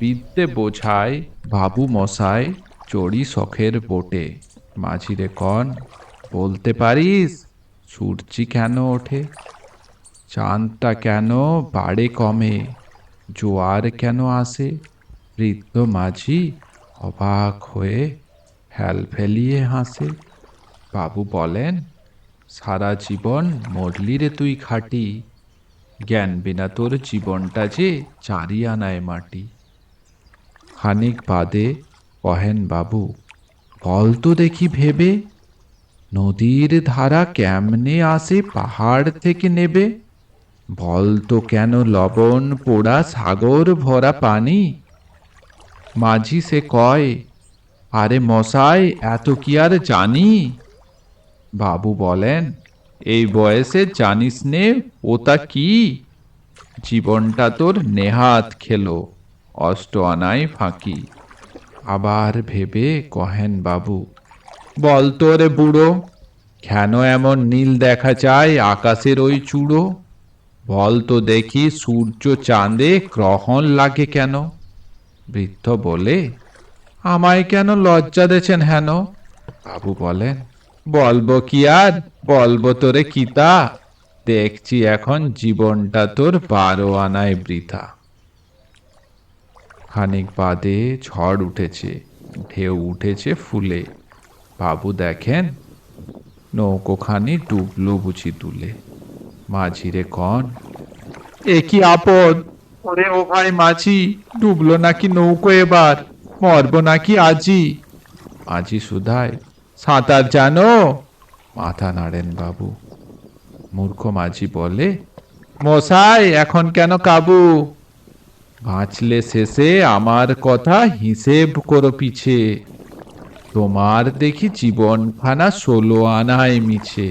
বিদ্যে বোঝায়, বাবু মশাই, চড়ি শখের বোটে। মাঝিরে কন, বলতে পারিস, সূর্যি কেন ওঠে? চাঁদটা কেন বাড়ে কমে? জোয়ার কেন আসে? বৃদ্ধ মাঝি অবাক হয়ে ফেল ফেলিয়ে হাসে। বাবু বলেন, সারা জীবন মরলি রে তুই খাটি। জ্ঞান বিনা তোর জীবনটা যে চারি আনায় মাটি। খানিক বাদে কহেন বাবু, বল তো দেখি ভেবে, নদীর ধারা কেমনে আসে পাহাড় থেকে নেবে? বল তো কেন লবণ পোড়া সাগর ভরা পানি? মাঝি সে কয়, আরে মশাই, এত কি আর জানি? বাবু বলেন, এই বয়সে জানিস নে, ওটা কি? জীবনটা তোর নেহাত খেলো। অষ্ট আনাই ফাঁকি। আবার ভেবে কহেন বাবু, বল তো রে বুড়ো, কেন এমন নীল দেখা যায় আকাশের ওই চূড়ো? বল তো দেখি সূর্য চাঁদে গ্রহণ লাগে কেন? বৃদ্ধ বলে, আমায় কেন লজ্জা দেছেন হেন? বাবু বলেন, বলব কি আর, বলব তোরে কিতা দেখছি এখন জীবনটা তোর বারো আনায় বৃথা। খানিক বাদে ঝড় উঠেছে, ঢেউ উঠেছে ফুলে। বাবু দেখেন, নৌকোখানি ডুবলো বুঝি তুলে মাঝিরে কন, এ কি আপদ? ওরে ও ভাই মাঝি, ডুবলো নাকি নৌকো এবার? মরবো নাকি আজি? মাঝি সুধায়, সাঁতার জানো? মাথা নাড়েন বাবু। মূর্খ মাঝি বলে, মশাই, এখন কেন কাবু? বাঁচলে শেষে আমার কথা হিসেব করো পিছে। তোমার দেখি জীবনখানা ষোলো আনায় মিছে।